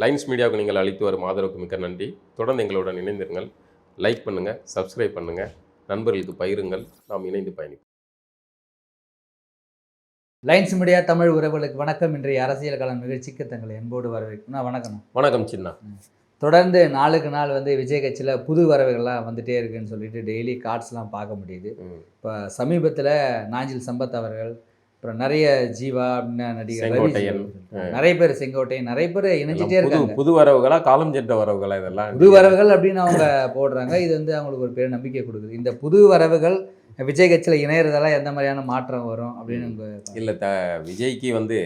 Lines மீடியாவுக்கு நீங்கள் அளித்து வரும் ஆதரவுக்கு மிக்க நன்றி. தொடர்ந்து எங்களுடன் இணைந்திருங்கள். லைக் பண்ணுங்கள் சப்ஸ்கிரைப் பண்ணுங்கள் நண்பர்களுக்கு பகிருங்கள். நாம் இணைந்து பயணிப்போம். லைன்ஸ் மீடியா தமிழ் உறவுகளுக்கு வணக்கம். இன்றைய அரசியல் களம் நிகழ்ச்சிக்கு தங்களை அன்போடு வரவேற்கணும் வணக்கம். வணக்கம் சின்னா. தொடர்ந்து நாளுக்கு நாள் வந்து விஜய் கட்சியில் புது வரவுகள்லாம் வந்துட்டே இருக்குன்னு சொல்லிட்டு டெய்லி கார்ட்ஸ்லாம் பார்க்க முடியுது. இப்போ சமீபத்தில் நாஞ்சில் சம்பத் அவர்கள் அப்புறம் நிறைய ஜீவா அப்படின்னு நடிகர் செங்கோட்டையன். நிறைய பேர் செங்கோட்டையன் நிறைய பேர் இணைஞ்சிட்டே இருக்காங்க. புது வரவுகளா காலம் சென்ற வரவுகளா இதெல்லாம்? புது வரவுகள் அப்படின்னு அவங்க போடுறாங்க. இது வந்து அவங்களுக்கு ஒரு பெரிய நம்பிக்கை கொடுக்குது. இந்த புது வரவுகள் விஜய் கட்சியில் இணையறதால எந்த மாதிரியான மாற்றம் வரும் அப்படின்னு இல்லை த விஜய்க்கு வந்து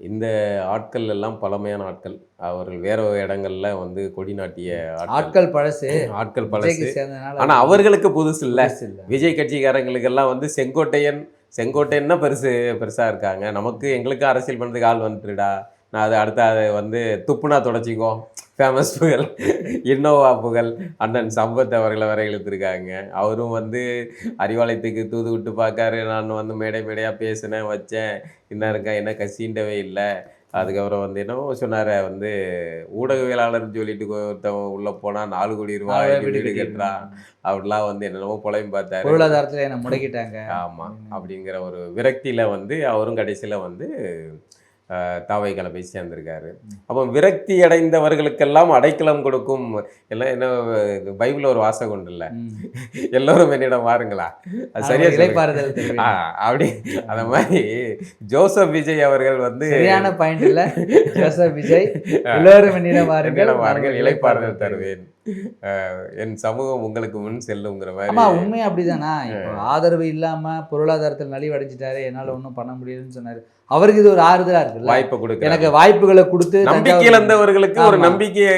இந்த ஆட்கள் எல்லாம் பழமையான ஆட்கள். அவர்கள் வேற இடங்கள்ல வந்து கொடி நாட்டிய ஆட்கள். பழசு. ஆட்கள் பழசு. ஆனா அவர்களுக்கு புதுசு இல்ல. புதுசு இல்ல. விஜய் கட்சிக்காரங்களுக்கெல்லாம் வந்து செங்கோட்டையன் செங்கோட்டைன்னா பெருசு பெருசாக இருக்காங்க. நமக்கு எங்களுக்கு அரசியல் பண்ணுறதுக்கு ஆள் வந்துட்டுடா நான் அது அடுத்த அதை வந்து துப்புனா தொடச்சிக்கோ ஃபேமஸ் புகழ் இன்னோவா புகழ் அண்ணன் சம்பத் அவர்களை வரை இழுத்துருக்காங்க. அவரும் வந்து அறிவாலயத்துக்கு தூது விட்டு பார்க்காரு. நான் வந்து மேடை மேடையாக பேசினேன் வச்சேன். என்ன இருக்கேன் என்ன கசிண்டவே இல்லை. அதுக்கப்புறம் வந்து என்னவோ சொன்னார் வந்து ஊடகவியலாளர்னு சொல்லிட்டு ஒருத்தவன் உள்ளே போனால் நாலு கோடி ரூபாய் நாலு வீடு கட்டுறான் அப்படிலாம் வந்து என்னென்னமோ புலையும் பார்த்தாரு. பொருளாதாரத்துல என்ன முடக்கிட்டாங்க. ஆமா அப்படிங்கிற ஒரு விரக்தியில வந்து அவரும் கடைசியில வந்து தாவைக்களை போய் சேர்ந்திருக்காரு. அப்போ விரக்தி அடைந்தவர்களுக்கெல்லாம் அடைக்கலம் கொடுக்கும் எல்லாம் என்ன பைபிள்ல ஒரு வாசகம் உண்டு இல்ல. எல்லோரும் என்னிடம் வாருங்களா? அது சரியா. ஆ, அப்படி அந்த மாதிரி ஜோசப் விஜய் அவர்கள் வந்து சரியான பாயிண்ட் இல்ல. ஜோசப் விஜய் எல்லோரும் என்னிடம் வாருங்கள் வாருங்கள் இலைப்பாறுதல் தருவேன். என் சமூகம் உங்களுக்கு முன் செல்லுங்கிற மாதிரி உண்மை அப்படிதானா? இப்போ ஆதரவு இல்லாம பொருளாதாரத்தில் நலிவடைஞ்சிட்டாரு என்னால ஒண்ணும் பண்ண முடியலன்னு சொன்னாரு. அவருக்கு இது ஒரு ஆறுதலா இருக்குல்ல? வாய்ப்பை கொடுக்க எனக்கு வாய்ப்புகளை கொடுத்து நம்பிக்கை இழந்தவர்களுக்கு ஒரு. நம்பிக்கையை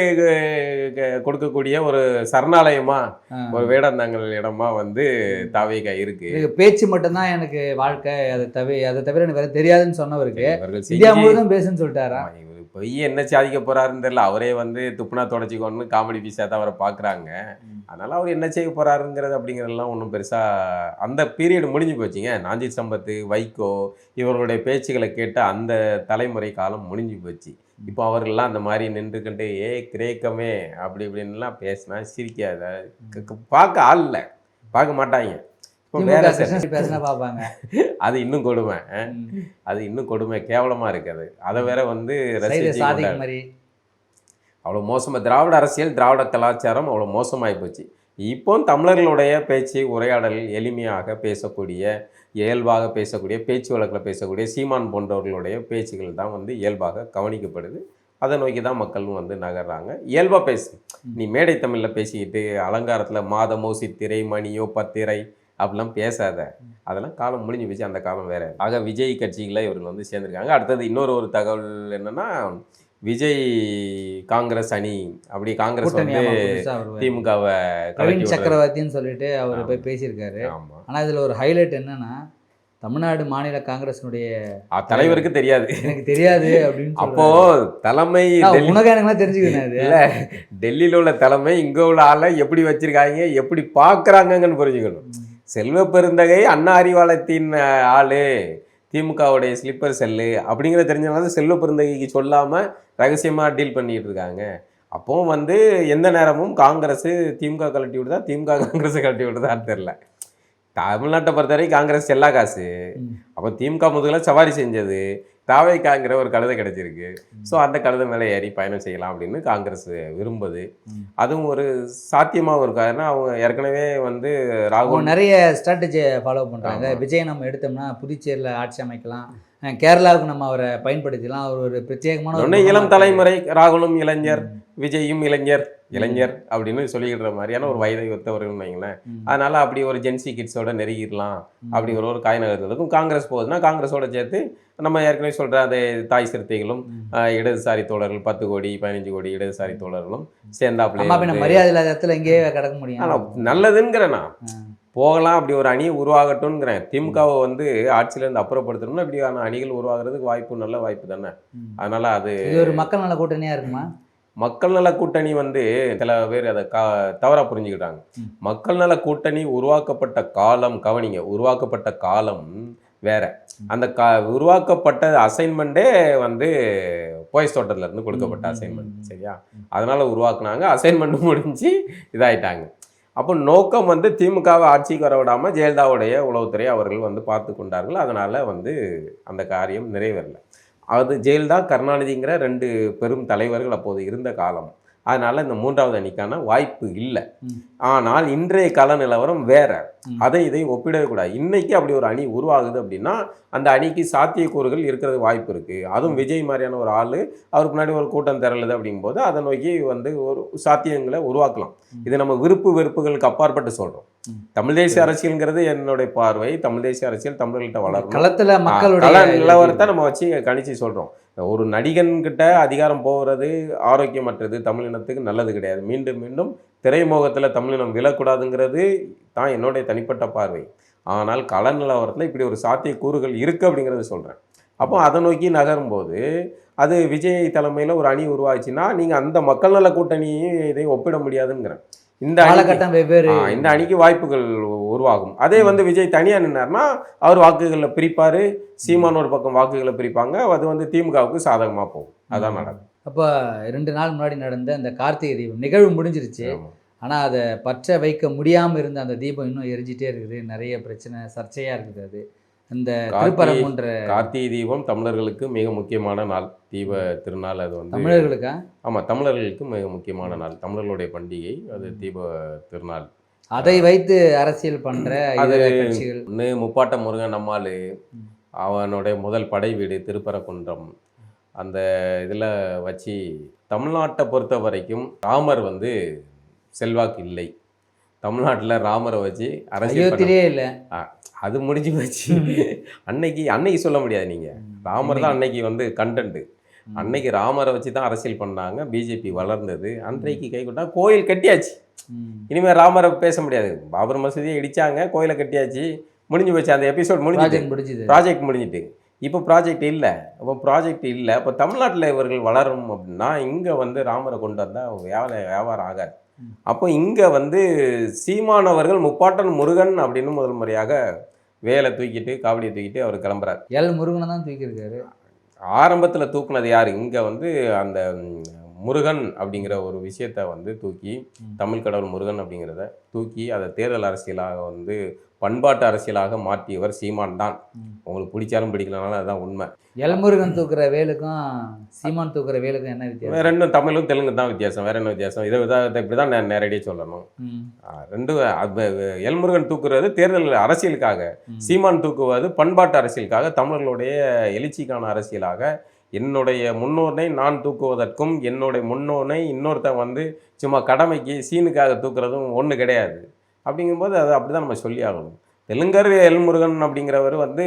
கொடுக்கக்கூடிய ஒரு சரணாலயமா. ஒரு வேடந்தாங்கல் இடமா வந்து தாவேகா இருக்கு. பேச்சு மட்டும்தான் எனக்கு வாழ்க்கை அதை தவிர அதை தவிர எனக்கு தெரியாதுன்னு சொன்னவருக்கு இந்தியா முழுவதும் பேசுன்னு சொல்லிட்டாரா? பொய் என்ன சாதிக்க போறாருன்னு தெரியல. அவரே வந்து துப்புனா தொடச்சிக்கோன்னு காமெடி பீஸா தான் அவரை பாக்குறாங்க. ம். அதனால அவர் என்ன செய்ய போறாருங்கிறது அப்படிங்கிறதெல்லாம் ஒன்றும் பெருசா அந்த பீரியட் முடிஞ்சு போச்சுங்க. நாஞ்சி சம்பத்து வைகோ இவர்களுடைய பேச்சுகளை கேட்ட அந்த தலைமுறை காலம் முடிஞ்சு போச்சு. இப்போ அவர்கள்லாம் அந்த மாதிரி நின்றுக்கிட்டு ஏ கிரேக்கமே அப்படி இப்படின்லாம் பேசினா சிரிக்காத பார்க்க ஆள் இல்லை. பார்க்க மாட்டாங்க. வேற பேசினா அது இன்னும் கொடுமை. அது இன்னும் கொடுமை. கேவலமா இருக்கு அது. அதை வேற வந்து. மாதிரி. அவ்வளோ மோசமாக திராவிட அரசியல் திராவிட கலாச்சாரம் அவ்வளோ மோசமாகி போச்சு. இப்போ தமிழர்களுடைய பேச்சு உரையாடல் எளிமையாக பேசக்கூடிய இயல்பாக பேசக்கூடிய பேச்சு வழக்கில் பேசக்கூடிய சீமான் போன்றவர்களுடைய பேச்சுகள் தான் வந்து இயல்பாக கவனிக்கப்படுது. அதை நோக்கி தான் மக்களும் வந்து நகர்றாங்க. இயல்பாக பேசு. நீ மேடை தமிழில் பேசிக்கிட்டு அலங்காரத்தில் மாதமோ சித்திரை மணியோ பத்திரை அப்படிலாம் பேசாத. அதெல்லாம் காலம் முடிஞ்சு போச்சு அந்த காலம் வேற. ஆக விஜய் கட்சிகளை இவர்கள் வந்து சேர்ந்திருக்காங்க. அடுத்தது இன்னொரு ஒரு தகவல் என்னன்னா விஜய் காங்கிரஸ் அணி அப்படி காங்கிரஸ் வந்து. திமுகவை பிரவீன் சக்கரவர்த்தின்னு சொல்லிட்டு அவர் போய் பேசியிருக்காரு. ஆனா இதுல ஒரு ஹைலைட் என்னன்னா தமிழ்நாடு மாநில காங்கிரஸினுடைய அ, தலைவருக்கு தெரியாது. எனக்கு தெரியாது அப்படின்னு அப்போ தலைமை உனக்கு எனக்கு தெரிஞ்சுக்கணும் அது. இல்ல டெல்லியில உள்ள தலைமை இங்க உள்ள ஆளை எப்படி வச்சிருக்காங்க எப்படி பாக்குறாங்கன்னு புரிஞ்சுக்கணும். செல்வ பெருந்தகை அண்ணா அறிவாலயத்தின் ஆளு. திமுகவுடைய ஸ்லிப்பர் செல்லு அப்படிங்கிற தெரிஞ்சனால செல்வ பெருந்தகைக்கு சொல்லாம ரகசியமா டீல் பண்ணிட்டு இருக்காங்க. அப்போ வந்து எந்த நேரமும் காங்கிரஸ் திமுக கழட்டி விடுதா திமுக காங்கிரஸ் கழட்டி விடுதான்னு தெரில தமிழ்நாட்டை பொறுத்தவரை காங்கிரஸ் செல்லா காசு. அப்போ திமுக முதுகில் சவாரி செஞ்சது. தாவைக்காங்கிற ஒரு கழுதை கிடைச்சிருக்கு. ஸோ அந்த கழுதை மேலே ஏறி பயணம் செய்யலாம் அப்படின்னு காங்கிரஸ் விரும்புது. அதுவும் ஒரு சாத்தியமாகவும் இருக்கா ஏன்னா அவங்க ஏற்கனவே வந்து ராகுல் நிறைய ஸ்ட்ராட்டஜியை ஃபாலோ பண்றாங்க. ஆமா. விஜய் நம்ம எடுத்தோம்னா புதுச்சேரியில் ஆட்சி அமைக்கலாம். கேரளாவுக்கு நம்ம அவரை பயன்படுத்திக்கலாம். அவர் ஒரு பிரத்யேகமான ஒரு இளம் தலைமுறை ராகுலும் இளைஞர். விஜயும் இளைஞர் இளைஞர் அப்படின்னு சொல்லிக்கிற மாதிரியான ஒரு வயதை ஒத்தவர்கள் வைங்களேன். அதனால அப்படி ஒரு ஜென்சி கிட்ஸோட நெருங்கிடலாம். ம். அப்படிங்கிற ஒரு காய் நகர்த்ததுக்கும் காங்கிரஸ் போகுதுன்னா காங்கிரஸோட சேர்த்து நம்ம ஏற்கனவே சொல்ற அந்த தாய் சிறுத்தைகளும் இடதுசாரி தோழர்கள் பத்து கோடி பதினஞ்சு கோடி இடதுசாரி தோழர்களும் சேர்ந்தாப்புல மரியாதை இல்லாத இடத்துல எங்கேயே கிடக்க முடியும் ஆனா நல்லதுங்கிறேன் நான். போகலாம் அப்படி ஒரு அணி உருவாகட்டும்ங்கிறேன். திமுகவை வந்து ஆட்சியிலேருந்து அப்புறப்படுத்தணும்னா இப்படியான அணிகள் உருவாகிறதுக்கு வாய்ப்பு நல்ல வாய்ப்பு தானே. அதனால அது ஒரு மக்கள் நல கூட்டணியா இருக்குமா? மக்கள் நல கூட்டணி வந்து சில பேர் அதை கா தவறாக புரிஞ்சுக்கிட்டாங்க. மக்கள் நல கூட்டணி உருவாக்கப்பட்ட காலம் கவனிங்க உருவாக்கப்பட்ட காலம் வேற. அந்த கா உருவாக்கப்பட்ட அசைன்மெண்ட்டே வந்து போயஸ் தோட்டத்துல இருந்து கொடுக்கப்பட்ட அசைன்மெண்ட். சரியா? அதனால உருவாக்குனாங்க அசைன்மெண்ட் முடிஞ்சு இதாயிட்டாங்க. அப்போ நோக்கம் வந்து திமுகவை ஆட்சிக்கு வர விடாம ஜெயலலிதாவுடைய உளவுத்துறை அவர்கள் வந்து பார்த்து கொண்டார்கள். அதனால் வந்து அந்த காரியம் நிறைவேறலை. அது ஜெயலலிதா கருணாநிதிங்கிற ரெண்டு பெரும் தலைவர்கள் அப்போது இருந்த காலம். அதனால இந்த மூன்றாவது அணிக்கான வாய்ப்பு இல்லை. ஆனால் இன்றைய கள நிலவரம் வேற. அதை இதை ஒப்பிடவே கூடாது. இன்னைக்கு அப்படி ஒரு அணி உருவாகுது அப்படின்னா அந்த அணிக்கு சாத்தியக்கூறுகள் இருக்கிறது வாய்ப்பு இருக்கு. அதுவும் விஜய் மாதிரியான ஒரு ஆளு அவருக்கு முன்னாடி ஒரு கூட்டம் திரளுது அப்படிங்கும்போது அதை நோக்கி வந்து ஒரு சாத்தியங்களை உருவாக்கலாம். இது நம்ம விருப்பு வெறுப்புகளுக்கு அப்பாற்பட்டு சொல்றோம். ம். தமிழ் தேசிய அரசியல்ங்கிறது என்னுடைய பார்வை. தமிழ் தேசிய அரசியல் தமிழர்கள்ட்ட வளரணும். களத்துல கள மக்களுடைய நிலவரத்தை நம்ம வச்சு கணிச்சு சொல்றோம். ஒரு நடிகன்கிட்ட அதிகாரம் போகிறது ஆரோக்கியமற்றது தமிழினத்துக்கு நல்லது கிடையாது. மீண்டும் மீண்டும் திரைமுகத்தில் தமிழினம் விழக்கூடாதுங்கிறது தான் என்னுடைய தனிப்பட்ட பார்வை. ஆனால் கலநிலவரத்தில் இப்படி ஒரு சாத்திய கூறுகள் அப்படிங்கிறத சொல்கிறேன் அப்போ அதை நோக்கி நகரும்போது அது விஜய் தலைமையில் ஒரு அணி உருவாச்சுன்னா நீங்கள் அந்த மக்கள் நல கூட்டணியையும் இதையும் ஒப்பிட முடியாதுங்கிறேன். இந்த காலகட்டம் வெவ்வேறு இந்த அணிக்கு வாய்ப்புகள் உருவாகும். அதே வந்து விஜய் தனியாக நின்னார்னா அவர் வாக்குகளில் பிரிப்பார் சீமான் ஒரு பக்கம் வாக்குகளை பிரிப்பாங்க அது வந்து திமுகவுக்கு சாதகமாக போகும். அதான் நடக்கும். அப்போ ரெண்டு நாள் முன்னாடி நடந்த அந்த கார்த்திகை தீபம் நிகழ்வு முடிஞ்சிருச்சு. ஆனால் அதை பற்ற வைக்க முடியாமல் இருந்த அந்த தீபம் இன்னும் எரிஞ்சிட்டே இருக்குது. நிறைய பிரச்சனை சர்ச்சையாக இருக்குது அது. அந்த கார்த்திகை- திருப்பரங்குன்ற கார்த்திகை தீபம் தமிழர்களுக்கு மிக முக்கியமான நாள். தீப திருநாள் அது வந்து தமிழர்களுக்கா? ஆமாம் தமிழர்களுக்கு மிக முக்கியமான நாள். தமிழர்களுடைய பண்டிகை அது தீப திருநாள். அதை வைத்து அரசியல் பண்ற அது முப்பாட்ட முருகன் நம்மாள் ம். அவனுடைய முதல் படை வீடு திருப்பரங்குன்றம். அந்த இதில் வச்சு தமிழ்நாட்டை பொறுத்த வரைக்கும் ராமர் வந்து செல்வாக்கு இல்லை. தமிழ்நாட்டில் ராமரை வச்சு அரசியல் இல்லை. அது முடிஞ்சு போச்சு. அன்னைக்கு அன்னைக்கு சொல்ல முடியாது நீங்கள் ராமர் தான் அன்னைக்கு வந்து கண்டென்ட் அன்னைக்கு ராமரை வச்சு தான் அரசியல் பண்ணாங்க. பிஜேபி வளர்ந்தது. அன்றைக்கு கை கொண்டா கோயில் கட்டியாச்சு. இனிமேல் ராமரை பேச முடியாது. பாபர் மசூதியை இடிச்சாங்க கோயிலை கட்டியாச்சு. முடிஞ்சு போச்சு. அந்த எபிசோட் முடிஞ்சுது. ப்ராஜெக்ட் முடிஞ்சிட்டு. இப்போ ப்ராஜெக்ட் இல்லை. அப்போ ப்ராஜெக்ட் இல்லை. அப்போ தமிழ்நாட்டில் இவர்கள் வளரும் அப்படின்னா இங்கே வந்து ராமரை கொண்டு வந்தால் வியாபாரம் வியாபாரம் ஆகாது. அப்போ இங்கே வந்து சீமானவர்கள் முப்பாட்டன் முருகன் அப்படின்னு முதல் முறையாக வேலை தூக்கிட்டு காவடியை தூக்கிட்டு அவர் கிளம்புறார். எல் முருகனை தான் தூக்கியிருக்காரு. ஆரம்பத்தில் தூக்குனது யார்? இங்கே வந்து அந்த முருகன் அப்படிங்கிற ஒரு விஷயத்தை வந்து தூக்கி. தமிழ் கடவுள் முருகன் அப்படிங்கிறத தூக்கி அதை தேர்தல் அரசியலாக வந்து பண்பாட்டு அரசியலாக மாற்றியவர் சீமான் தான். உங்களுக்கு பிடிச்சாலும் பிடிக்கலனாலும் அதுதான் உண்மை. எல் முருகன் தூக்குற வேலுக்கும் சீமான் தூக்குற வேலுக்கும் என்ன வித்தியாசம்? ரெண்டும் தமிழும் தெலுங்கு தான் வித்தியாசம். வேற என்ன வித்தியாசம்? இதை இதை இப்படி தான் நான் நேரடியாக சொல்லணும் ரெண்டு எல்முருகன் தூக்குறது தேர்தல் அரசியலுக்காக. சீமான் தூக்குவது பண்பாட்டு அரசியலுக்காக தமிழர்களுடைய எழுச்சிக்கான அரசியலாக என்னுடைய முன்னோனை நான் தூக்குவதற்கும் என்னுடைய முன்னோனை இன்னொருத்தன் வந்து சும்மா கடமைக்கு சீனுக்காக தூக்குறதும் ஒன்று கிடையாது. அப்படிங்கும்போது அது அப்படி தான் நம்ம சொல்லி ஆகணும். தெலுங்கர் எல்முருகன் அப்படிங்கிறவர் வந்து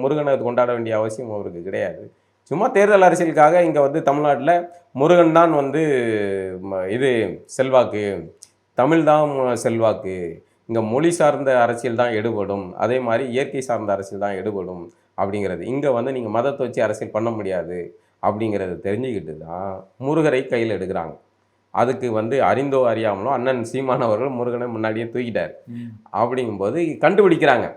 முருகனை கொண்டாட வேண்டிய அவசியம் அவருக்கு கிடையாது. சும்மா தேர்தல் அரசியலுக்காக இங்கே வந்து தமிழ்நாட்டில் முருகன் தான் வந்து ம, இது செல்வாக்கு தமிழ் தான் செல்வாக்கு. இங்கே மொழி சார்ந்த அரசியல் தான் எடுபடும். அதே மாதிரி இயற்கை சார்ந்த அரசியல் தான் எடுபடும். அப்படிங்கிறது. இங்கே வந்து நீங்கள் மதத்தை வச்சு அரசியல் பண்ண முடியாது அப்படிங்கிறத தெரிஞ்சுக்கிட்டு தான் முருகரை கையில் எடுக்கிறாங்க. அதுக்கு வந்து அறிந்தோ அறியாமலோ அண்ணன் சீமான் அவர்கள் முருகனை முன்னாடியே தூக்கிட்டார். அப்படிங்கும்போது கண்டுபிடிக்கிறாங்க.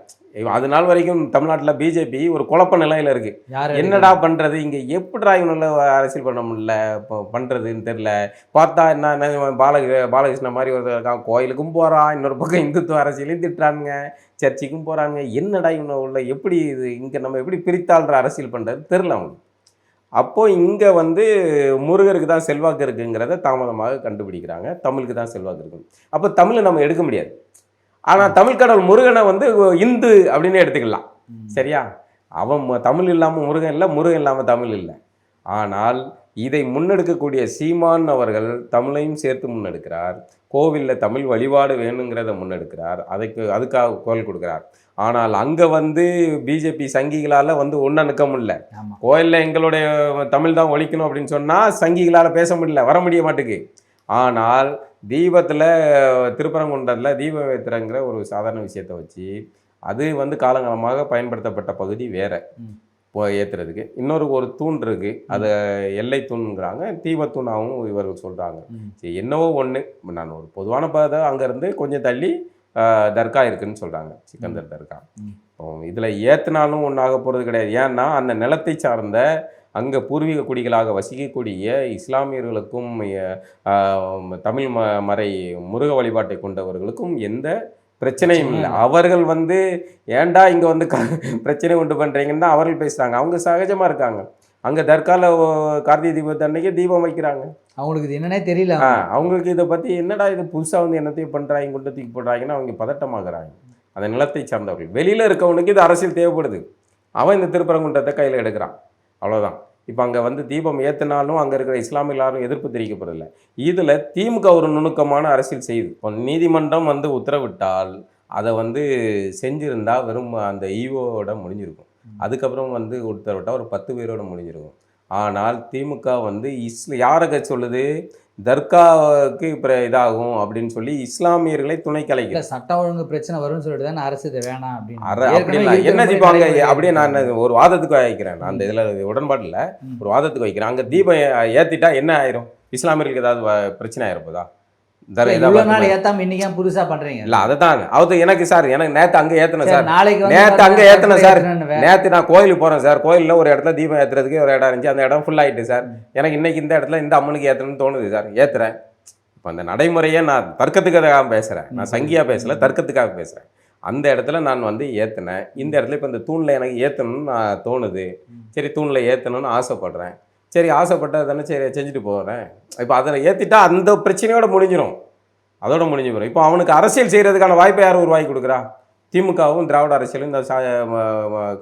அது நாள் வரைக்கும் தமிழ்நாட்டில் பிஜேபி ஒரு குழப்ப நிலையில் இருக்குது யார் என்னடா பண்றது? இங்க எப்படிடா இவனால அரசியல் பண்ண முடியல? இப்போ பண்றதுன்னு தெரியல. பார்த்தா என்ன என்ன இவன் பால பாலகிருஷ்ண மாதிரி ஒரு கோயிலுக்கும் போறான். இன்னொரு பக்கம் இந்துத்துவ அரசியலையும் திட்டுறானுங்க. சர்ச்சுக்கும் போறாங்க. என்னடா இவனை உள்ள எப்படி இது? இங்க நம்ம எப்படி பிரித்தாள்ற அரசியல் பண்றது? தெரில அவனுக்கு. அப்போ இங்க வந்து முருகருக்கு தான் செல்வாக்கு இருக்குங்கிறத தாமதமாக கண்டுபிடிக்கிறாங்க. தமிழுக்கு தான் செல்வாக்கு இருக்கு. அப்போ தமிழை நம்ம எடுக்க முடியாது. ஆனா தமிழ் கடவுள் முருகனை வந்து இந்து அப்படின்னு எடுத்துக்கலாம். சரியா? அவன் தமிழ் இல்லாமல் முருகன் இல்லை முருகன் இல்லாமல் தமிழ் இல்லை. ஆனால் இதை முன்னெடுக்கக்கூடிய சீமான் அவர்கள் தமிழையும் சேர்த்து முன்னெடுக்கிறார். கோவிலில் தமிழ் வழிபாடு வேணுங்கிறத முன்னெடுக்கிறார். அதுக்கு அதுக்காக குரல் கொடுக்கிறார். ஆனால் அங்கே வந்து பிஜேபி சங்கிகளால் வந்து ஒன்றா நிற்க முடியல. கோயிலில் எங்களுடைய தமிழ் தான் ஒழிக்கணும் அப்படின்னு சொன்னால் சங்கிகளால் பேச முடியல வர முடிய மாட்டுக்கு. ஆனால் தீபத்தில் திருப்பரங்குன்றத்தில் தீபம் ஏத்துறங்கிற ஒரு சாதாரண விஷயத்தை வச்சு அது வந்து காலங்காலமாக பயன்படுத்தப்பட்ட பகுதி வேற. ஏற்றுறதுக்கு இன்னொரு ஒரு தூண் இருக்குது அதை எல்லை தூண்ங்கிறாங்க. தீபத்தூணாகவும் இவர்கள் சொல்கிறாங்க. சரி என்னவோ ஒன்று நான் ஒரு பொதுவான பாதை அங்கேருந்து கொஞ்சம் தள்ளி தர்கா இருக்குன்னு சொல்கிறாங்க சிக்கந்தர் தர்கா. ம். இதில் ஏற்றுனாலும் ஒன்றாக போகிறது கிடையாது. ஏன்னா அந்த நிலத்தை சார்ந்த அங்கே பூர்வீக குடிகளாக வசிக்கக்கூடிய இஸ்லாமியர்களுக்கும் தமிழ் ம மறை முருக வழிபாட்டை கொண்டவர்களுக்கும் எந்த பிரச்சனையும் இல்லை. அவர்கள் வந்து ஏன்டா இங்கே வந்து க பிரச்சனை உண்டு பண்ணுறீங்கன்னு தான் அவர்கள் பேசுகிறாங்க அவங்க சகஜமாக இருக்காங்க. அங்கே தர்கால கார்த்திகை தீபத்து அன்னைக்கு தீபம் வைக்கிறாங்க. அவங்களுக்கு இது என்னன்னே தெரியல. ஆ அவங்களுக்கு இதை பற்றி என்னடா இது புதுசாக வந்து என்னத்தையும் பண்ணுறாங்க கொண்டு தூக்கி போடுறாங்கன்னா அவங்க பதட்டமாகறாங்க. அந்த நிலத்தை சார்ந்தவர்கள். வெளியில் இருக்கவனுக்கு இது அரசியல் தேவைப்படுது. அவன் இந்த திருப்பரங்குன்றத்தை கையில் எடுக்கிறான். அவ்வளோதான் இப்போ அங்கே வந்து தீபம் ஏற்றினாலும் அங்கே இருக்கிற இஸ்லாமிய எதிர்ப்பு தெரிவிக்கப்படலை. இதில் திமுக ஒரு நுணுக்கமான அரசியல் செய்யுது இப்போ நீதிமன்றம் வந்து உத்தரவிட்டால் அதை வந்து செஞ்சிருந்தா வெறும் அந்த ஈவோட முடிஞ்சிருக்கும். அதுக்கப்புறம் வந்து உத்தரவிட்டால் ஒரு பத்து பேரோட முடிஞ்சிருக்கும். ஆனால் திமுக வந்து இஸ்ல யாரை சொல்லுது? தர்காவுக்கு இப்போ இதாகும் அப்படின்னு சொல்லி இஸ்லாமியர்களை துணை கலைக்குது. இல்ல சட்டம் ஒழுங்கு பிரச்சனை வரும்னு சொல்லிட்டு தானே அரசு இதை வேணாம் அப்படின்னு. அற அப்படி இல்லை. ஏற்கனவே என்ன நடைமுறை அப்படியே நான் ஒரு வாதத்துக்கு வைக்கிறேன் அந்த இதில் உடன்பாடு இல்லை. ம். ஒரு வாதத்துக்கு வைக்கிறேன் அங்கே தீபம் ஏ- ஏத்திட்டா என்ன ஆயிரும்? இஸ்லாமியர்களுக்கு ஏதாவது பிரச்சனை ஆயிருப்பதா? தர் இல்ல, ஏதாவது இவ்வளவு நாள் வருமா? ஏத்தாம இன்னைக்கு ஏன் புதுசா பண்றீங்க? இல்ல அதுதான். அது எனக்கு சார் எனக்கு நேத்து அங்க ஏத்தன சரி, நாளைக்கு நேத்து அங்க ஏத்துனேன் சார். நேத்து நான் கோயிலுக்கு போறேன் சார். கோயில்ல ஒரு இடத்துல தீபம் ஏத்துறதுக்கு ஒரு இடம் இருந்துச்சு. அந்த இடம் ஃபுல் ஆயிட்டு சார். எனக்கு இன்னைக்கு இந்த இடத்துல இந்த அம்மனுக்கு ஏத்தணும்னு தோணுது சார். ஏத்துறேன். இப்போ அந்த நடைமுறையை நான் தர்க்கத்துக்காக பேசுறேன். நான் சங்கியா பேசல தர்க்கத்துக்காக பேசுறேன். அந்த இடத்துல நான் வந்து ஏத்துனேன். இந்த இடத்துல இப்போ இந்த தூண்ல எனக்கு ஏத்தணும்னு நான் தோணுது. சரி தூண்ல ஏத்தணும்னு ஆசைப்படுறேன். சரி ஆசைப்பட்டது தானே சரி செஞ்சுட்டு போகிறேன் இப்போ அதில் ஏற்றிட்டா அந்த பிரச்சனையோட முடிஞ்சிடும் அதோட முடிஞ்சு போயிடும் இப்போ அவனுக்கு அரசியல் செய்கிறதுக்கான வாய்ப்பை யார் உருவாக்கி கொடுக்குறா? திமுகவும் திராவிட அரசியலும் இந்த சா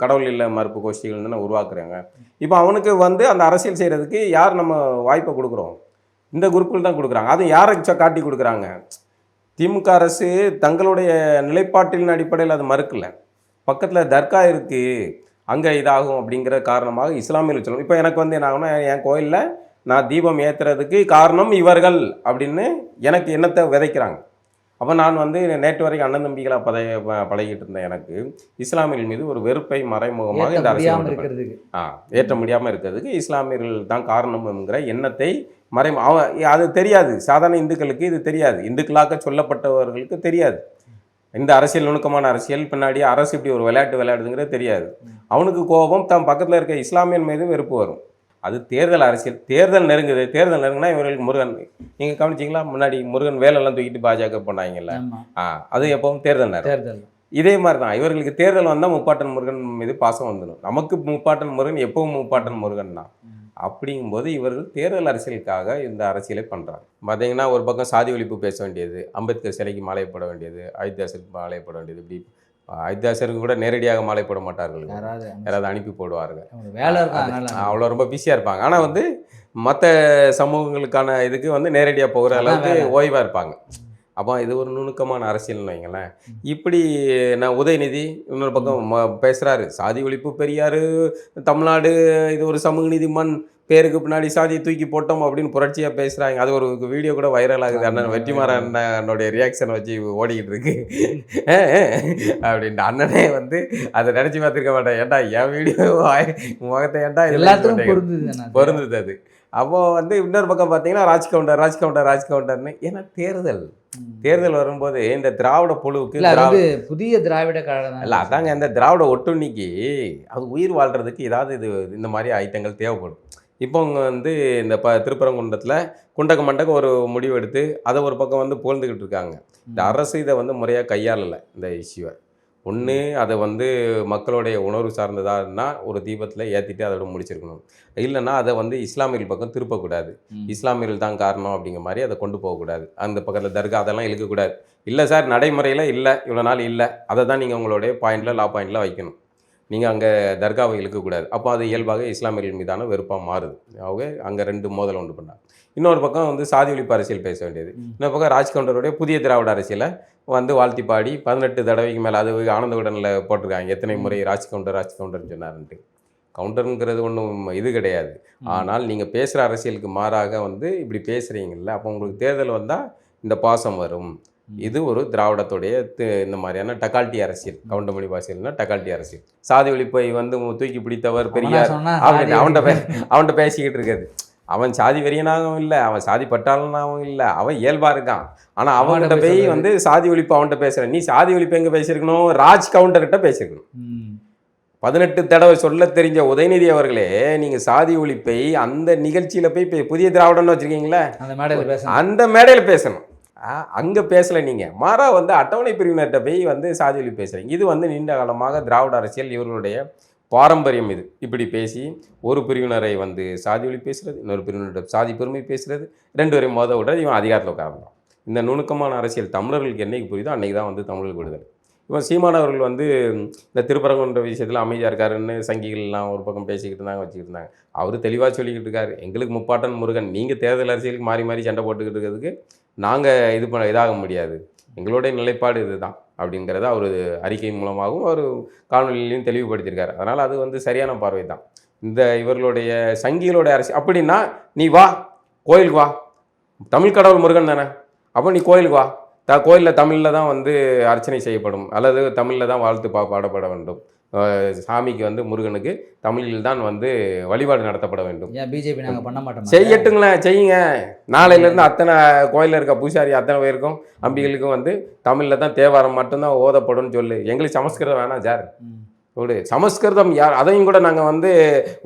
கடவுள் இல்லை மறுப்பு கோஷ்டிகள் தானே உருவாக்குறாங்க. இப்போ அவனுக்கு வந்து அந்த அரசியல் செய்கிறதுக்கு யார் நம்ம வாய்ப்பை கொடுக்குறோம்? இந்த குரூப்பில் தான் கொடுக்குறாங்க. அதுவும் யாரை காட்டி கொடுக்குறாங்க? திமுக அரசு தங்களுடைய நிலைப்பாட்டின் அடிப்படையில் அது மறுக்கலை. பக்கத்தில் தர்கா இருக்குது அங்கே இதாகும் அப்படிங்கிற காரணமாக இஸ்லாமியில் சொல்லணும் இப்போ எனக்கு வந்து என்ன ஆகும்னா என் கோயிலில் நான் தீபம் ஏற்றுறதுக்கு காரணம் இவர்கள் அப்படின்னு எனக்கு எண்ணத்தை விதைக்கிறாங்க. அப்போ நான் வந்து நேற்று வரைக்கும் அண்ணன் தம்பிகளாக பதைய ப- பழகிட்டு இருந்தேன் எனக்கு. இஸ்லாமியர்கள் மீது ஒரு வெறுப்பை மறைமுகமாக இந்த அரசியல் ஆ ஏற்ற முடியாமல் இருக்கிறதுக்கு இஸ்லாமியர்கள் தான் காரணம்ங்கிற எண்ணத்தை மறை அவன் அது தெரியாது. சாதாரண இந்துக்களுக்கு இது தெரியாது. இந்துக்களாக சொல்லப்பட்டவர்களுக்கு தெரியாது. இந்த அரசியல் நுணுக்கமான அரசியல் பின்னாடி அரசு இப்படி ஒரு விளையாட்டு விளையாடுதுங்கிறது தெரியாது. அவனுக்கு கோபம் தன் பக்கத்தில் இருக்க இஸ்லாமியன் மீது வெறுப்பு வரும். அது தேர்தல் அரசியல். தேர்தல் நெருங்குது. தேர்தல் நெருங்குனா இவர்களுக்கு முருகன் நீங்கள் கவனிச்சிங்களா? முன்னாடி முருகன் வேலெல்லாம் தூக்கிட்டு பாஜக பண்ணாங்கல்ல ஆ அது எப்பவும் தேர்தல் நேரம். தேர்தல். இதே மாதிரி தான் இவர்களுக்கு தேர்தல் வந்தால் முப்பாட்டன் முருகன் மீது பாசம் வந்துடும். நமக்கு முப்பாட்டன் முருகன் எப்பவும் முப்பாட்டன் முருகன் தான். அப்படிங்கும்போது இவர்கள் தேர்தல் அரசியலுக்காக இந்த அரசியலை பண்ணுறாங்க பார்த்தீங்கன்னா ஒரு பக்கம் சாதி ஒழிப்பு பேச வேண்டியது அம்பேத்கர் சிலைக்கு மாலை போட வேண்டியது அயோத்தியாசருக்கு மாலை போட வேண்டியது இப்படி அயோத்தியாசருக்கு கூட நேரடியாக மாலை போட மாட்டார்கள். யாராவது அனுப்பி போடுவார்கள். வேலை அவ்வளோ ரொம்ப பிஸியாக இருப்பாங்க. ஆனால் வந்து மற்ற சமூகங்களுக்கான இதுக்கு வந்து நேரடியாக போகிற அளவுக்கு. ஓய்வாக இருப்பாங்க. அப்போ இது ஒரு நுணுக்கமான அரசியல்னு வைங்களேன். இப்படி நான் உதயநிதி இன்னொரு பக்கம் பேசுறாரு. சாதி ஒழிப்பு பெரியாரு தமிழ்நாடு இது ஒரு சமூக நீதி மண் பேருக்கு பின்னாடி சாதியை தூக்கி போட்டோம் அப்படின்னு புரட்சியாக பேசுகிறாங்க அது ஒரு வீடியோ கூட வைரல் ஆகுது. அண்ணன் வெற்றிமாறன் அண்ணனுடைய ரியாக்ஷன் வச்சு ஓடிக்கிட்டு இருக்கு. அப்படின்ட்டு அண்ணனே வந்து அதை நினச்சி பார்த்துருக்க மாட்டேன் ஏன்டா என் வீடியோ முகத்தை ஏன்டா எல்லாத்துக்கும்? பொருந்தது அது. அப்போ வந்து இன்னொரு பக்கம் பார்த்தீங்கன்னா ராஜ் கவுண்டர் ராஜ் கவுண்டர் ராஜ் கவுண்டர்னு ஏன்னா தேர்தல். தேர்தல் வரும்போது இந்த திராவிட புழுவுக்கு புதிய திராவிட கழகம் இல்ல அதாங்க இந்த திராவிட ஒட்டுண்ணிக்கு அது உயிர் வாழ்றதுக்கு ஏதாவது இது இந்த மாதிரி ஐட்டங்கள் தேவைப்படும். இப்போ அவங்க வந்து இந்த ப திருப்பரங்குன்றத்தில் குண்டக்க மண்டக்க ஒரு முடிவு எடுத்து அதை ஒரு பக்கம் வந்து புகழ்ந்துக்கிட்டு இருக்காங்க. இந்த அரசு இதை வந்து முறையாக கையாளலை இந்த இஷ்யூவை. ஒன்று அதை வந்து மக்களுடைய உணர்வு சார்ந்ததான்னா ஒரு தீபத்தில் ஏற்றிட்டு அதோட முடிச்சிருக்கணும். இல்லைன்னா அதை வந்து இஸ்லாமியர்கள் பக்கம் திருப்பக்கூடாது. இஸ்லாமியர்கள் தான் காரணம் அப்படிங்கிற மாதிரி அதை கொண்டு போகக்கூடாது. அந்த பக்கத்தில் தர்கா அதெல்லாம் இழுக்கக்கூடாது. இல்லை சார் நடைமுறையில் இல்லை இவ்வளோ நாள் இல்லை. அதை தான் நீங்கள் உங்களுடைய பாயிண்டில் லா பாயிண்டில் வைக்கணும். நீங்கள் அங்கே தர்காவை இழுக்கக்கூடாது. அப்போ அது இயல்பாக இஸ்லாமியர்கள் மீதான வெறுப்பாக மாறுது. அவங்க அங்கே ரெண்டு மோதல் உண்டு பண்ணாங்க. இன்னொரு பக்கம் வந்து சாதி ஒழிப்பு அரசியல் பேச வேண்டியது. இன்னொரு பக்கம் ராஜ்கவுண்டருடைய புதிய திராவிட அரசியலை வந்து வாழ்த்தி பாடி பதினெட்டு தடவைக்கு மேலே அது ஆனந்த விடனில் போட்டிருக்காங்க. எத்தனை முறை ராஜ் கவுண்டர் ராஜ் கவுண்டர்னு சொன்னாருன்ட்டு. கவுண்டருங்கிறது ஒன்றும் இது கிடையாது. ஆனால் நீங்கள் பேசுகிற அரசியலுக்கு மாறாக வந்து இப்படி பேசுகிறீங்கல்ல அப்போ உங்களுக்கு தேர்தல் வந்தால் இந்த பாசம் வரும். இது ஒரு திராவிடத்துடைய இந்த மாதிரியான டக்கால்ட்டி அரசியல் கவுண்டமணி பாஷையில்னா டக்கால்ட்டி அரசியல். சாதி ஒழிப்பை வந்து தூக்கி பிடித்தவர் பெரியார் அப்படின்னு அவன்கிட்ட பே அவன்கிட்ட பேசிக்கிட்டு இருக்காது அவன் சாதி வெறியனாகவும் இல்லை அவன் சாதி பட்டாளனாகவும் இல்லை அவன் இயல்பாக இருக்கான் ஆனால் அவன்கிட்ட போய். வந்து சாதி ஒழிப்பு அவன்கிட்ட பேசுகிறேன் நீ சாதி ஒழிப்பு எங்கே பேசியிருக்கணும்? ராஜ் கவுண்டர்கிட்ட பேசியிருக்கணும். பதினெட்டு தடவை சொல்ல தெரிஞ்ச உதயநிதி அவர்களே நீங்கள் சாதி ஒழிப்பை அந்த நிகழ்ச்சியில் போய் புதிய திராவிடம்னு வச்சுருக்கீங்களே? அந்த மேடையில் பேச அந்த மேடையில் பேசணும். அங்கே பேசலை நீங்கள் மாறா வந்து அட்டவணை பிரிவினர்கிட்ட போய் வந்து சாதி பேசுகிறீங்க இது வந்து நீண்ட காலமாக திராவிட அரசியல் இவர்களுடைய பாரம்பரியம் இது. இப்படி பேசி ஒரு பிரிவினரை வந்து சாதி ஒளி பேசுகிறது இன்னொரு பிரிவினர்கிட்ட சாதி பெருமை பேசுகிறது ரெண்டு பேரையும் மோத விடுறது இவன் அதிகாரத்தில் உட்காரணும் இந்த நுணுக்கமான அரசியல் தமிழர்களுக்கு என்னைக்கு புரியுதோ அன்னைக்கு தான் வந்து தமிழர்கள் விடுதலை. இப்போ சீமானவர்கள் வந்து இந்த திருப்பரங்குன்ற விஷயத்தில் அமைதியாக இருக்காருன்னு சங்கிகள்லாம் ஒரு பக்கம் பேசிக்கிட்டு இருந்தாங்க வச்சுக்கிட்டு இருந்தாங்க. அவர் தெளிவாக சொல்லிக்கிட்டு இருக்காரு. எங்களுக்கு முப்பாட்டன் முருகன் நீங்கள் தேர்தல் அரசியலுக்கு மாறி மாறி சண்டை போட்டுக்கிட்டு இருக்கிறதுக்கு நாங்கள் இது பண்ண இதாக முடியாது. எங்களுடைய நிலைப்பாடு இதுதான் அப்படிங்கிறத அவர் அறிக்கை மூலமாகவும் அவர் காணொலியிலையும் தெளிவுபடுத்தியிருக்காரு. அதனால் அது வந்து சரியான பார்வை தான் இந்த இவர்களுடைய சங்கிகளுடைய அரசு அப்படின்னா நீ வா கோயிலுக்கு வா. தமிழ் கடவுள் முருகன் தானே. அப்போ நீ கோயிலுக்கு வா. த கோயிலில் தமிழில் தான் வந்து அர்ச்சனை செய்யப்படும். அல்லது தமிழில் தான் வாழ்த்து பா பாடப்பட வேண்டும். சாமிக்கு வந்து முருகனுக்கு தமிழில் தான் வந்து வழிபாடு நடத்தப்பட வேண்டும். ஏன் பிஜேபி நாங்கள் பண்ண மாட்டோம்? செய்யட்டுங்களேன் செய்யுங்க. நாளையிலேருந்து அத்தனை கோயிலில் இருக்க பூசாரி அத்தனை பேருக்கும் அம்பிகளுக்கும் வந்து தமிழில் தான் தேவாரம் மட்டும்தான் ஓதப்படும்னு சொல்லு. எங்களுக்கு சமஸ்கிருதம் வேணாம் சார். விடு சமஸ்கிருதம் யார் அதையும் கூட நாங்கள் வந்து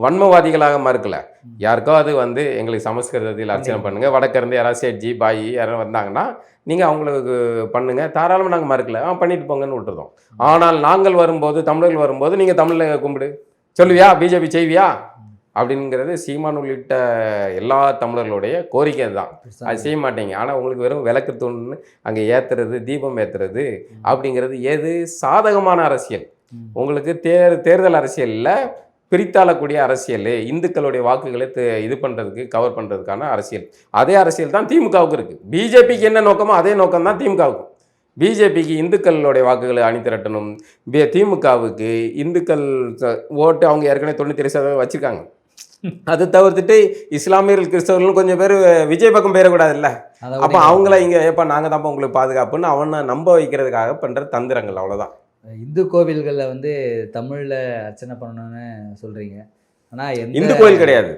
வன்மவாதிகளாக மறுக்கல. யாருக்கோ அது வந்து எங்களுக்கு சமஸ்கிருதத்தில் அர்ச்சனை பண்ணுங்க. வடக்கிருந்து யாராவது சேட்ஜி பாயி யாராவது வந்தாங்கன்னா நீங்கள் அவங்களுக்கு பண்ணுங்க. தாராளமாக நாங்கள் மறுக்கல. ஆ பண்ணிட்டு போங்கன்னு விட்டுருந்தோம். ஆனால் நாங்கள் வரும்போது தமிழர்கள் வரும்போது நீங்கள் தமிழில் கும்பிடு. சொல்லுவியா? பிஜேபி செய்வியா? அப்படிங்கிறது சீமான் உள்ளிட்ட எல்லா தமிழர்களுடைய கோரிக்கை தான் அது செய்ய மாட்டீங்க. ஆனால் உங்களுக்கு வெறும் விளக்கு தூண்னு அங்கே ஏற்றுறது தீபம் ஏற்றுறது அப்படிங்கிறது எது சாதகமான அரசியல். உங்களுக்கு தேர் தேர்தல் அரசியலில் பிரித்தாளக்கூடிய அரசியல் இந்துக்களுடைய வாக்குகளை இது பண்ணுறதுக்கு கவர் பண்ணுறதுக்கான அரசியல். அதே அரசியல் தான் திமுகவுக்கு இருக்குது பிஜேபிக்கு என்ன நோக்கமோ அதே நோக்கம் தான் திமுகவுக்கு பிஜேபிக்கு இந்துக்களுடைய வாக்குகளை அணி திரட்டணும். திமுகவுக்கு இந்துக்கள் ஓட்டு அவங்க ஏற்கனவே தொண்ணூற்றி சதவீதம் வச்சுருக்காங்க. அது தவிர்த்துட்டு இஸ்லாமியர்கள் கிறிஸ்தவர்களும் கொஞ்சம் பேர் விஜய் பக்கம் போயிடக்கூடாதுல்ல. அப்போ அவங்கள இங்கே ஏப்பா நாங்கள் தான்ப்பா உங்களுக்கு பாதுகாப்புன்னு அவனை நம்ப வைக்கிறதுக்காக பண்ணுற தந்திரங்கள் அவ்வளோதான் இந்து கோவில்களில் வந்து தமிழில் அர்ச்சனை பண்ணணும்னு சொல்கிறீங்க ஆனால் இந்து கோயில் கிடையாது.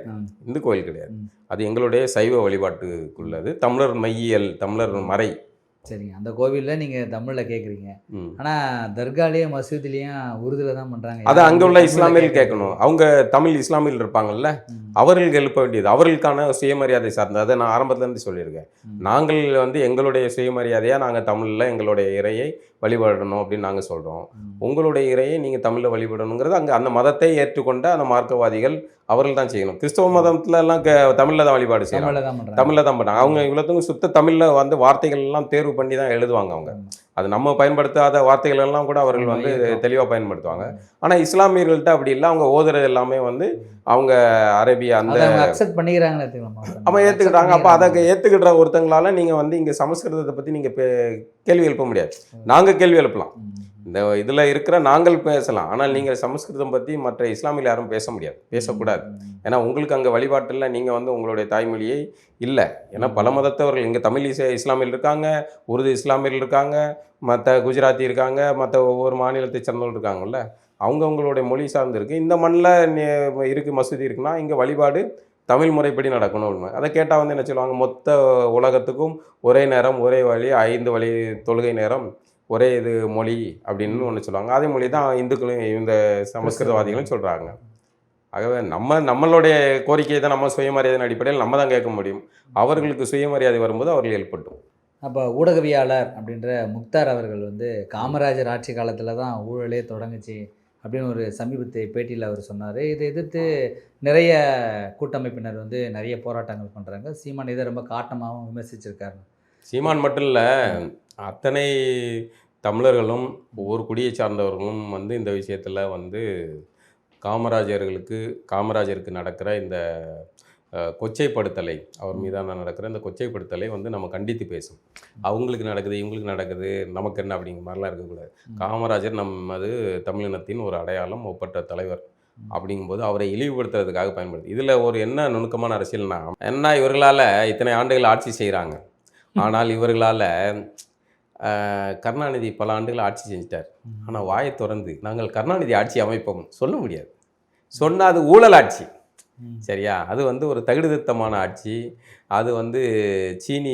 இந்து கோயில் கிடையாது. அது எங்களுடைய சைவ வழிபாட்டுக்குள்ளது தமிழர் மையியல் தமிழர் மறை சரிங்க. அந்த கோவிலில் நீங்கள் தமிழில் கேட்குறீங்க. ஆனால் தர்காலேயும் மசூதிலையும் உருதுல தான் பண்ணுறாங்க அது அங்கே உள்ள இஸ்லாமியர்கள் கேட்கணும். அவங்க தமிழ் இஸ்லாமியர்கள் இருப்பாங்கல்ல அவர்களுக்கு எழுப்ப வேண்டியது. அவர்களுக்கான சுயமரியாதை சார்ந்தது. அதை நான் ஆரம்பத்துலேருந்து சொல்லியிருக்கேன். நாங்கள் வந்து எங்களுடைய சுயமரியாதையாக நாங்கள் தமிழில் எங்களுடைய இறையை வழிபடணும் அப்படின்னு நாங்கள் சொல்கிறோம் உங்களுடைய இறையை நீங்கள் தமிழில் வழிபடணுங்கிறது அங்கே அந்த மதத்தை ஏற்றுக்கொண்ட அந்த மார்க்கவாதிகள் அவர்கள் தான் செய்யணும். கிறிஸ்தவ மதத்துல எல்லாம் தமிழில் தான் வழிபாடு செய்யணும் தமிழில் தான் பண்ணுறாங்க அவங்க இவ்வளோத்துக்கும் சுத்த தமிழில் வந்து வார்த்தைகள் எல்லாம் தேர்வு பண்ணி தான் எழுதுவாங்க அவங்க. அது நம்ம பயன்படுத்தாத வார்த்தைகள் எல்லாம் கூட அவர்கள் வந்து தெளிவாக பயன்படுத்துவாங்க. ஆனால் இஸ்லாமியர்கள்ட்ட அப்படி இல்லை. அவங்க ஓதுறது எல்லாமே வந்து அவங்க அரேபிய அந்த அவங்க அக்செப்ட் எடுத்துக்கலாமா? அவன் ஏற்றுக்கிட்டாங்க அப்போ அதை ஏற்றுக்கிட்ட ஒருத்தங்களால நீங்கள் வந்து இங்கே சமஸ்கிருதத்தை பற்றி நீங்கள் கேள்வி எழுப்ப முடியாது. நாங்கள் கேள்வி எழுப்பலாம். இந்த இதில் இருக்கிற நாங்கள் பேசலாம். ஆனால் நீங்கள் சமஸ்கிருதம் பற்றி மற்ற இஸ்லாமியில் யாரும் பேச முடியாது. பேசக்கூடாது. ஏன்னா உங்களுக்கு அங்கே வழிபாட்டில் நீங்கள் வந்து உங்களுடைய தாய்மொழியை இல்லை. ஏன்னா பல மதத்தவர்கள் இங்கே தமிழ் இசை இஸ்லாமியில் இருக்காங்க உருது இஸ்லாமியர்கள் இருக்காங்க மற்ற குஜராத்தி இருக்காங்க மற்ற ஒவ்வொரு மாநிலத்தை சேர்ந்தவர்கள் இருக்காங்கல்ல. அவங்கவுங்களுடைய மொழி சார்ந்து இருக்குது இந்த மண்ணில் இருக்குது மசூதி இருக்குன்னா இங்கே வழிபாடு தமிழ் முறைப்படி நடக்கணும் உண்மை. அதை கேட்டால் வந்து என்ன சொல்லுவாங்க? மொத்த உலகத்துக்கும் ஒரே நேரம் ஒரே வழி ஐந்து வழி தொழுகை நேரம் ஒரே இது மொழி அப்படின்னு ஒன்று சொல்லுவாங்க. அதே மொழி தான் இந்துக்களும் இந்த சமஸ்கிருதவாதிகளும் சொல்கிறாங்க ஆகவே நம்ம நம்மளுடைய கோரிக்கையை தான் நம்ம சுயமரியாதையின் அடிப்படையில் நம்ம தான் கேட்க முடியும். அவர்களுக்கு சுயமரியாதை வரும்போது அவர்கள் எழுப்பட்டும் அப்போ ஊடகவியாளர் அப்படின்ற முக்தார் அவர்கள் வந்து காமராஜர் ஆட்சி காலத்தில் தான் ஊழலே தொடங்குச்சு அப்படின்னு ஒரு சமீபத்தை பேட்டியில் அவர் சொன்னார். இதை எதிர்த்து நிறைய கூட்டமைப்பினர் வந்து நிறைய போராட்டங்கள் பண்ணுறாங்க சீமான் இதை ரொம்ப காட்டமாகவும் விமர்சிச்சிருக்காரு. சீமான் மட்டும் இல்லை அத்தனை தமிழர்களும் ஒவ்வொரு குடியை சார்ந்தவர்களும் வந்து இந்த விஷயத்தில் வந்து காமராஜர்களுக்கு காமராஜருக்கு நடக்கிற இந்த கொச்சைப்படுத்தலை அவர் மீதான நடக்கிற இந்த கொச்சைப்படுத்தலை வந்து நம்ம கண்டித்து பேசும். அவங்களுக்கு நடக்குது இவங்களுக்கு நடக்குது நமக்கு என்ன அப்படிங்கிற மாதிரிலாம் இருக்கக்கூடாது. காமராஜர் நமது தமிழினத்தின் ஒரு அடையாளம் ஒப்பற்ற தலைவர் அப்படிங்கும்போது அவரை இழிவுபடுத்துறதுக்காக பயன்படுது. இதில் ஒரு என்ன நுணுக்கமான அரசியல்னா என்ன இவர்களால் இத்தனை ஆண்டுகள் ஆட்சி செய்கிறாங்க ஆனால் இவர்களால் கருணாநிதி பல ஆண்டுகள் ஆட்சி செஞ்சிட்டார். ஆனால் வாயை திறந்து நாங்கள் கருணாநிதி ஆட்சி அமைப்போம் சொல்ல முடியாது. சொன்னால் அது ஊழல் ஆட்சி. சரியா? அது வந்து ஒரு தகுதித்தமான ஆட்சி. அது வந்து சீனி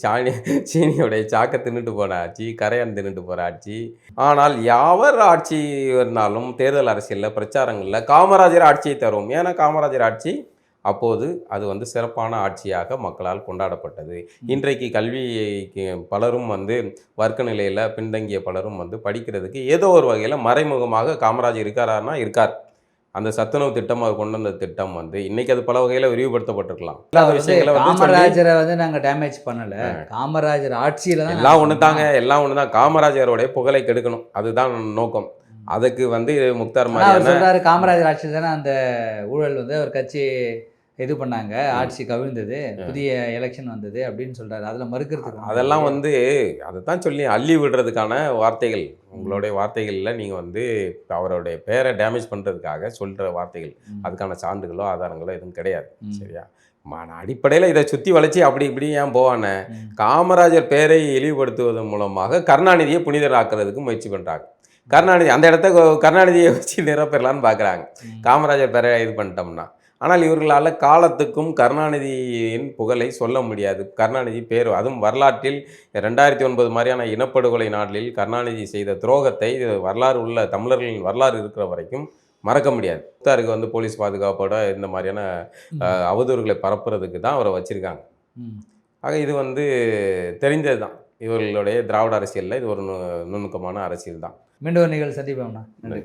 சாணி சீனியோடைய சாக்க தின்னுட்டு போன ஆட்சி கரையான் தின்னுட்டு போகிற ஆட்சி. ஆனால் யாவர் ஆட்சி இருந்தாலும் தேர்தல் அரசியலில் பிரச்சாரங்களில் காமராஜர் ஆட்சியை தரும். ஏன்னா காமராஜர் ஆட்சி அப்போது அது வந்து சிறப்பான ஆட்சியாக மக்களால் கொண்டாடப்பட்டது. இன்றைக்கு கல்விக்கு பலரும் வந்து வர்க்க நிலையில் பின்தங்கிய பலரும் வந்து படிக்கிறதுக்கு ஏதோ ஒரு வகையில் மறைமுகமாக காமராஜர் இருக்காரான்னா இருக்கார். அந்த சத்துணவு திட்டம் அவர் கொண்டு வந்த திட்டம் வந்து இன்னைக்கு அது பல வகையில் விரிவுபடுத்தப்பட்டிருக்கலாம். காமராஜரை வந்து நாங்க டேமேஜ் பண்ணல. காமராஜர் ஆட்சியில தான் எல்லாம் ஒன்று தாங்க எல்லாம் ஒன்று தான். காமராஜருடைய புகழை கெடுக்கணும். அதுதான் நோக்கம். அதுக்கு வந்து முக்தார் சொல்றாரு காமராஜர் ஆட்சியில் தானே அந்த ஊழல் வந்து அவர் கட்சி இது பண்ணாங்க. ஆட்சி கவிழ்ந்தது. புதிய எலெக்ஷன் வந்தது அப்படின்னு சொல்றாரு. அதுல மறுக்கிறதுக்கு அதெல்லாம். வந்து அதை தான் சொல்லி அள்ளி விடுறதுக்கான வார்த்தைகள். உங்களுடைய வார்த்தைகளில் நீங்கள் வந்து அவருடைய பேரை டேமேஜ் பண்ணுறதுக்காக சொல்கிற வார்த்தைகள். அதுக்கான சான்றுகளோ ஆதாரங்களோ எதுவும் கிடையாது. சரியா? அடிப்படையில் இதை சுற்றி வளைச்சி அப்படி இப்படி ஏன் போவானே. காமராஜர் பேரை இழிவுபடுத்துவதன் மூலமாக கருணாநிதியை புனிதராக்குறதுக்கு முயற்சி பண்ணுறாங்க கருணாநிதி அந்த இடத்த கருணாநிதியை வச்சு நிரப்பிடலான்னு பார்க்குறாங்க. காமராஜர் பேரை இது பண்ணிட்டோம்னா. ஆனால் இவர்களால் காலத்துக்கும் கருணாநிதியின் புகழை சொல்ல முடியாது. கருணாநிதி பேர் அதுவும் வரலாற்றில் ரெண்டாயிரத்தி ஒன்பது மாதிரியான இனப்படுகொலை நாளில் கருணாநிதி செய்த துரோகத்தை வரலாறு உள்ள தமிழர்களின் வரலாறு இருக்கிற வரைக்கும் மறக்க முடியாது. முக்தாருக்கு வந்து போலீஸ் பாதுகாப்போட இந்த மாதிரியான அவதூறுகளை பரப்புறதுக்கு தான் அவரை வச்சுருக்காங்க. ஆக இது வந்து தெரிந்தது தான். இவர்களுடைய திராவிட அரசியலில் இது ஒரு நு- நுணுக்கமான அரசியல் தான். மீண்டும் ஒரு நிகழ்ச்சி சந்திப்போம்ண்ணா நன்றி.